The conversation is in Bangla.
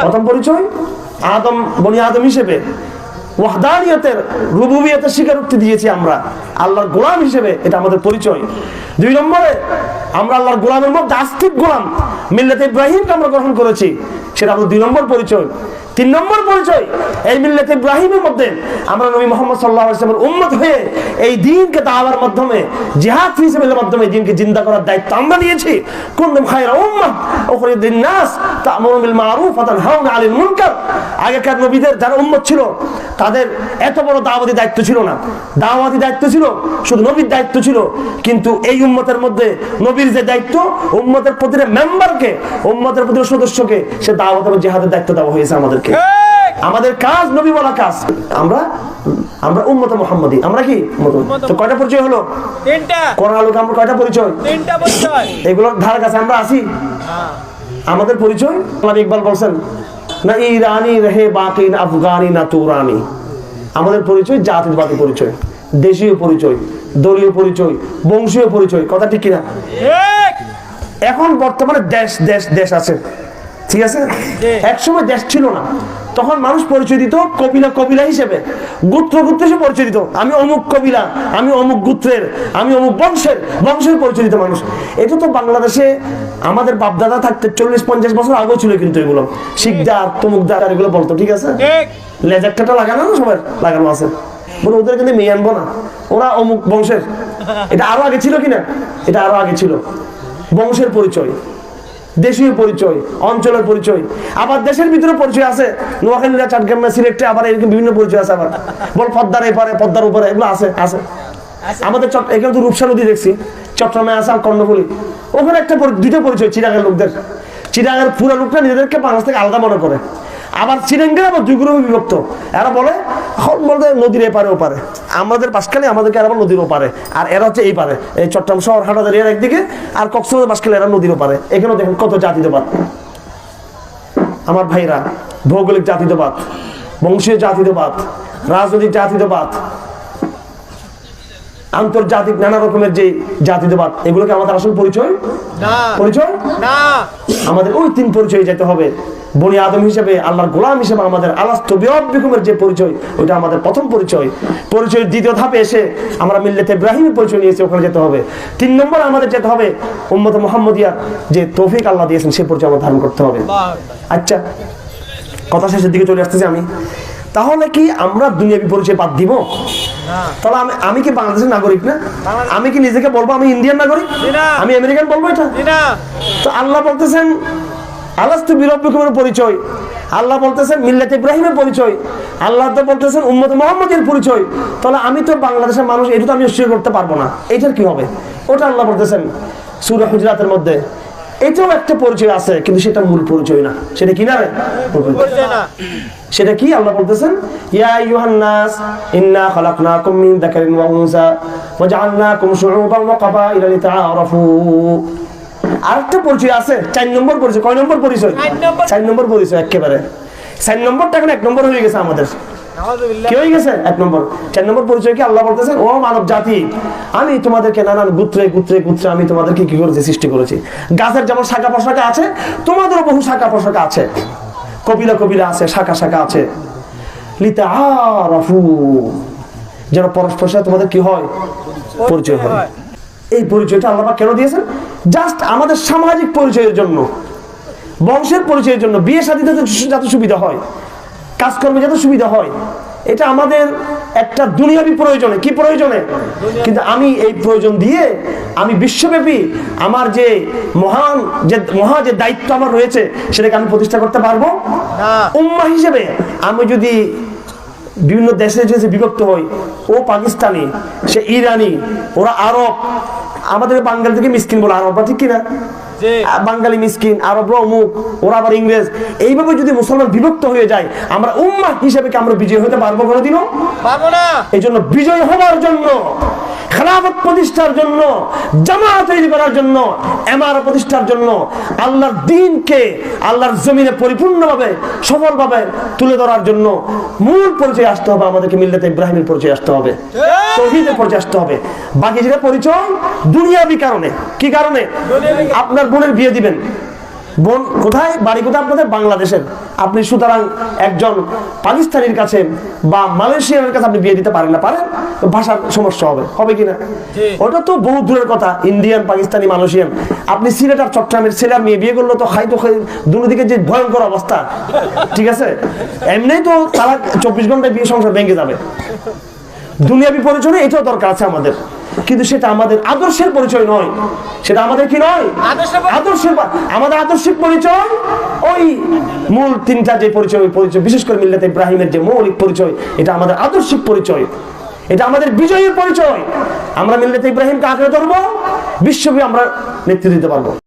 প্রথম পরিচয়? আদম, বনি আদম হিসেবে। ওয়াহদানিয়তের রুবুবিয়তের স্বীকারোক্তি দিয়েছি আমরা। আল্লাহর গোলাম হিসেবে এটা আমাদের পরিচয়। দুই নম্বরে, আমরা আল্লাহর গোলামের মধ্যে আস্তিক গোলাম। মিল্লাতে ইব্রাহিমকে আমরা গ্রহণ করেছি, সেটা আমাদের দুই নম্বর পরিচয়। তিন নম্বর পরিচয়, এই মিল্লাতে ইব্রাহিমের মধ্যে আমরা নবী মোহাম্মদ সাল্লাহ ইসলামের উম্মত হয়ে এই দিনকে দাওয়ার মাধ্যমে, জিহাদ ফিসেবের মাধ্যমে দিনকে জিন্দা করার দায়িত্ব আমরা নিয়েছি। কুনতুম খায়রা উম্মাহ, উখরিজাত নাস তা'মুরু বিল মারুফ ওয়া তানহাউনা আনিল মুনকার। আগেকার নবীদের যারা উম্মত ছিল তাদের এত বড় দাওয়াতি দায়িত্ব ছিল না। দাওয়াতি দায়িত্ব ছিল শুধু নবীর দায়িত্ব ছিল কিন্তু এই উম্মতের মধ্যে নবীর যে দায়িত্ব উম্মতের প্রতিটা মেম্বারকে উম্মতের প্রতিটা সদস্যকে সে দাওয়াত এবং জিহাদের দায়িত্ব দেওয়া হয়েছে আমাদেরকে। আমাদের কাজ নবী বলা কাজ। আমরা আমরা উম্মত মোহাম্মদী। আমরা কি? তো কয়টা পরিচয় হলো? তিনটা। কোরআন আলোকে আমরা কয়টা পরিচয়? তিনটা পরিচয়। এগুলোর ধারে কাছে আমরা আসি আমাদের পরিচয় আল্লাহ ইকবাল বলছেন না ইরানি রেহে বাকি না আফগানি না তুরানি। আমাদের পরিচয় জাতিবাদী পরিচয় দেশীয় পরিচয় দলীয় পরিচয় বংশীয় পরিচয় কথা ঠিক কিনা? ঠিক। এখন বর্তমানে দেশ দেশ দেশ আছে। ঠিক আছে। একসময় দেশ ছিল না। তখন মানুষ পরিচয় দিত কবিলা কবিলা হিসেবে। গোত্র গোত্র হিসেবে পরিচয় দিত। আমি অমুক কবিলা আমি অমুক গোত্রের আমি অমুক বংশের বংশের পরিচয় দিত মানুষ। এটা তো বাংলাদেশে আমাদের বাপদাদা থাকতে চল্লিশ পঞ্চাশ বছর আগেও ছিল কিন্তু এগুলো। শিকদার তমুকদার আর এগুলো বলতো ঠিক আছে? লেজারটা লাগানো না সবার? লাগানো আছে। বলে ওদের কিন্তু মেয়ে আনব না। ওরা অমুক বংশের। এটা আরও আগে ছিল কিনা? এটা আরও আগে ছিল। বংশের পরিচয়। দেশীয় পরিচয় অঞ্চলের পরিচয়। আবার দেশের ভিতরে পরিচয় আছে। নোয়াখালীরা চাটগ্রামে সিলেক্টে আবার এরকম বিভিন্ন পরিচয় আছে আবার। বল পদ্মার এপারে পদ্মার উপরে এগুলো আছে আছে। আমাদের চট এখানে তো রূপসা নদী দেখছি। চট্টগ্রামে আছে আর কর্ণফুলি। ওখানে একটা দুইটা পরিচয় চিরাগের লোকদের। চিরাগের পুরা লোকটা নিজেদেরকে বাংলাদেশ থেকে আলাদা মনে করে। আবার চিরাঙ্গের আবার দুই গ্রুপে বিভক্ত। এরা বলে এখন বলতে নদীর এপারে ওপারে আমাদের পাশখানে আমাদেরকে এরা বলে নদীর ওপারে আর এরা হচ্ছে এই পারে। এই চট্টগ্রাম শহর হাটাদারিয়ার একদিকে আর কক্সবাজার পাশখানে এরা নদীর ওপারে এখানেও দেখেন কত জাতিবাদ আমার ভাইরা ভৌগোলিক জাতিবাদ বংশীয় জাতিবাদ রাজনৈতিক জাতিবাদ আন্তর্জাতিক নানা রকমের যে জাতিবাদ এগুলোকে আমাদের আসল পরিচয়? না। পরিচয়? না। আমাদের ওই তিন পরিচয়ে যেতে হবে বনি আদম হিসেবে আল্লাহর গোলাম হিসেবে আমাদের আলাস্ত বিরবের যে পরিচয় ওইটা আমাদের প্রথম পরিচয়। পরিচয়ের দ্বিতীয় ধাপে এসে আমরা মিল্লেতে ইব্রাহিমের পরিচয় নিয়েছি ওখানে যেতে হবে। তিন নম্বর আমাদের যেতে হবে উম্মত মোহাম্মদিয়া যে তৌফিক আল্লাহ দিয়েছেন সেই পরিচয় আমাদের ধারণ করতে হবে। আচ্ছা কথা শেষের দিকে চলে আসতেছি আমি। তাহলে কি আমরা দুনিয়াবি পরিচয় বাদ দিব? তাহলে আমি আমি কি বাংলাদেশের নাগরিক না? আমি কি নিজেকে বলব আমি ইন্ডিয়ান নাগরিক? আমি আমেরিকান বলব এটা? তো আল্লাহ বলতেছেন আলাস্তু বিরব্বিকুমের পরিচয়। আল্লাহ বলতেছেন মিল্লাত ইব্রাহিমের পরিচয়। আল্লাহ তো বলতেছেন উম্মত মোহাম্মদের পরিচয়। তাহলে আমি তো বাংলাদেশের মানুষ এটা তো আমি অস্বীকার করতে পারব না। এটার কি হবে? ওটা আল্লাহ বলতেছেন সুরা হুজরাতের মধ্যে। এটাও একটা পরিচয় আছে কিন্তু সেটা মূল পরিচয় না। সেটা কি না সেটা কি আল্লাহ বলতেছেন? ইয়া আইয়ুহান নাস ইন্না খালাকনাকুম মিন যাকারিন ওয়া উনসা ওয়া জাআলনাকুম শুউবান ওয়া ক্বাবাইলা লিতাআরাফু। আরেকটা পরিচয় আছে চার নম্বর পরিচয়। কয় নম্বর পরিচয়? চার নম্বর। পরিচয় একেবারে। চার নম্বরটা এখন এক নম্বর হয়ে গেছে আমাদের। কি হয়ে গেছে? এক নম্বর। চার নম্বর পরিচয় কি আল্লাহ বলতেছেন? ও মানব জাতি আমি তোমাদেরকে নানান গুত্রে গুত্রে গুত্রে আমি তোমাদেরকে কি করেছি? সৃষ্টি করেছি। গাছের যেমন শাখা পোশাকা আছে তোমাদেরও বহু শাখা পোশাকা আছে। কবিলা কবিলা আছে শাখা শাখা আছে। লিতা আরাফু যেন পরস্পর সাথে তোমাদের কি হয়। পরিচয় হয়। এই পরিচয়টা আল্লাহ কেন দিয়েছেন? জাস্ট আমাদের সামাজিক পরিচয়ের জন্য। বংশের পরিচয়ের জন্য। বিয়ে শাদিতে যাতে সুবিধা হয়। কাজকর্মে যাতে সুবিধা হয়। এটা আমাদের একটা দুনিয়াবি প্রয়োজনে। কি প্রয়োজনে? কিন্তু আমি এই প্রয়োজন দিয়ে আমি বিশ্বব্যাপী আমার যে মহান যে মহা যে দায়িত্ব আমার রয়েছে সেটাকে আমি প্রতিষ্ঠা করতে পারব। উম্মা হিসেবে আমি যদি বিভিন্ন দেশে যে বিভক্ত হই ও পাকিস্তানি সে ইরানি ওরা আরব আমাদের বাঙ্গাল থেকে মিসকিন বলে আরব ঠিক কিনা? বাঙালি মিসকিন আরবরা অমুক ওরা আবার ইংরেজ। এইভাবে যদি মুসলমান বিভক্ত হয়ে যায় আমরা উম্মা হিসেবে কি আমরা বিজয় হতে পারব কোনোদিনও? পারব না। এই জন্য বিজয় হওয়ার জন্য খেলাফত প্রতিষ্ঠার জন্য, জামাত তৈরি করার জন্য, এমার প্রতিষ্ঠার জন্য আল্লাহর দিনকে আল্লাহর জমিনে পরিপূর্ণভাবে, সফলভাবে তুলে ধরার জন্য মূল পরিচয় আসতে হবে আমাদেরকে, মিল্লাতে ইব্রাহিমের পরিচয় আসতে হবে, তৌহিদের পরিচয় আসতে হবে। বাকি যেটা পরিচয়, দুনিয়াবি কারণে। কি কারণে? আপনার বোনের বিয়ে দিবেন। বোন কোথায়? বাড়ি কোথায় আপনাদের? বাংলাদেশের। আপনি সুতরাং একজন পাকিস্তানির কাছে বা মালয়েশিয়ার কাছে আপনি বিয়ে দিতে পারেন না। পারেন? তো ভাষার সমস্যা হবে। হবে কিনা? ওটা তো বহু দূরের কথা। Indian Pakistani Malaysian. আপনি সিলেট আর চট্টগ্রামের ছেলে মেয়ে বিয়ে করলে তো খাই তো খাই দুদিকে যে ভয়ঙ্কর অবস্থা। ঠিক আছে? এমনি তো তারা চব্বিশ ঘন্টায় বিয়ে সংসার ভেঙে যাবে। দুনিয়াবি পরিচয় এটাও দরকার আছে আমাদের। কিন্তু সেটা আমাদের আদর্শের পরিচয় নয়। সেটা আমাদের কি নয়? আদর্শের আমাদের আদর্শিক পরিচয় ওই মূল তিনটা যে পরিচয় পরিচয় বিশেষ করে মিল্লাত ইব্রাহিমের যে মৌলিক পরিচয় এটা আমাদের আদর্শিক পরিচয়। এটা আমাদের বিজয়ের পরিচয়। আমরা মিল্লাত ইব্রাহিমকে আঁকড়ে ধরবো বিশ্বব্যাপী আমরা নেতৃত্ব দিতে পারব।